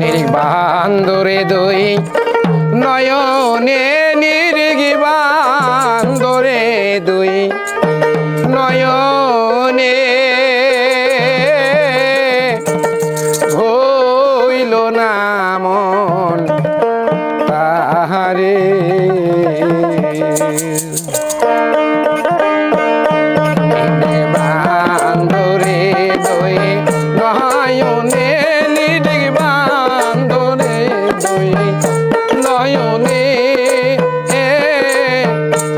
নির্বান্দরে দুই নয়নে নির্গিবান্দরে দুই নয়নে নয়নে এ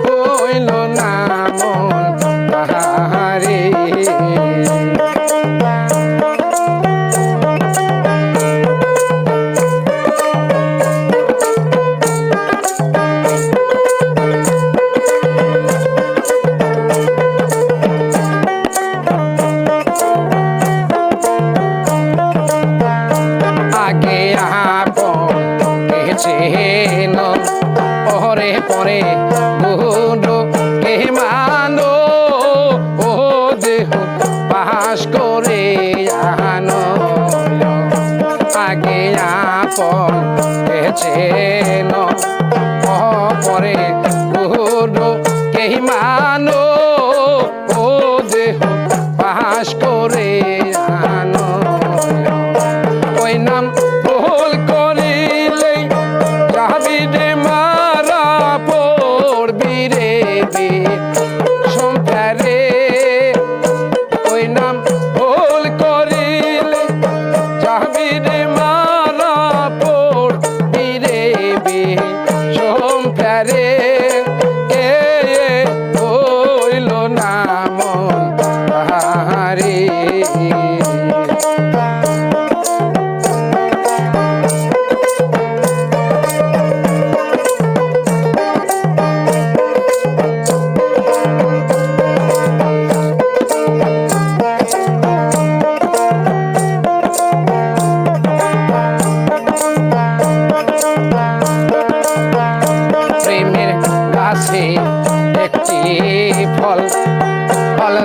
হইল না মন তাহারে। আগে আপন কেছেন পরে পরে বুড়ো কে মানো ও দেহ পাশ করে আহান। আগে আপন কেছেন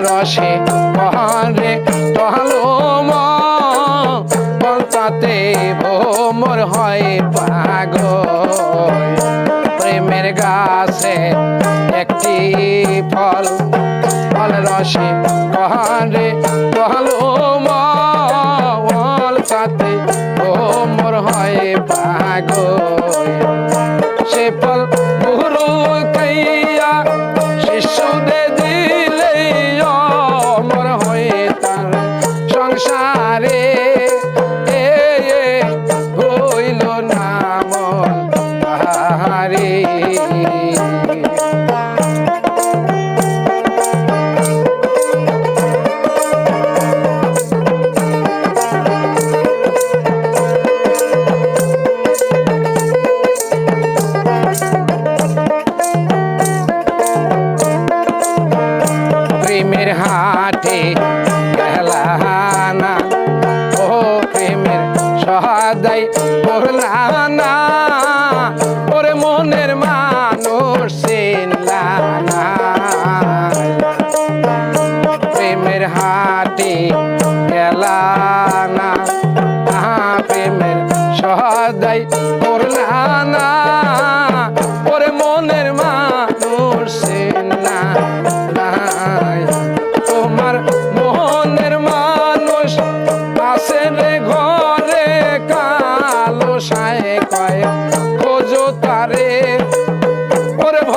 রসে পহারে টহলো মলতাতে ভোমর হয় পাগ প্রেমের গাছে একটি ফল ফল রসে কহরে সহাদাই করলানা ওরে মনের মানুষ প্রেমের হাটে গেলানা না প্রেমের সহাদাই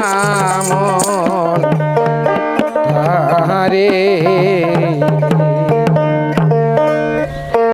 Bye.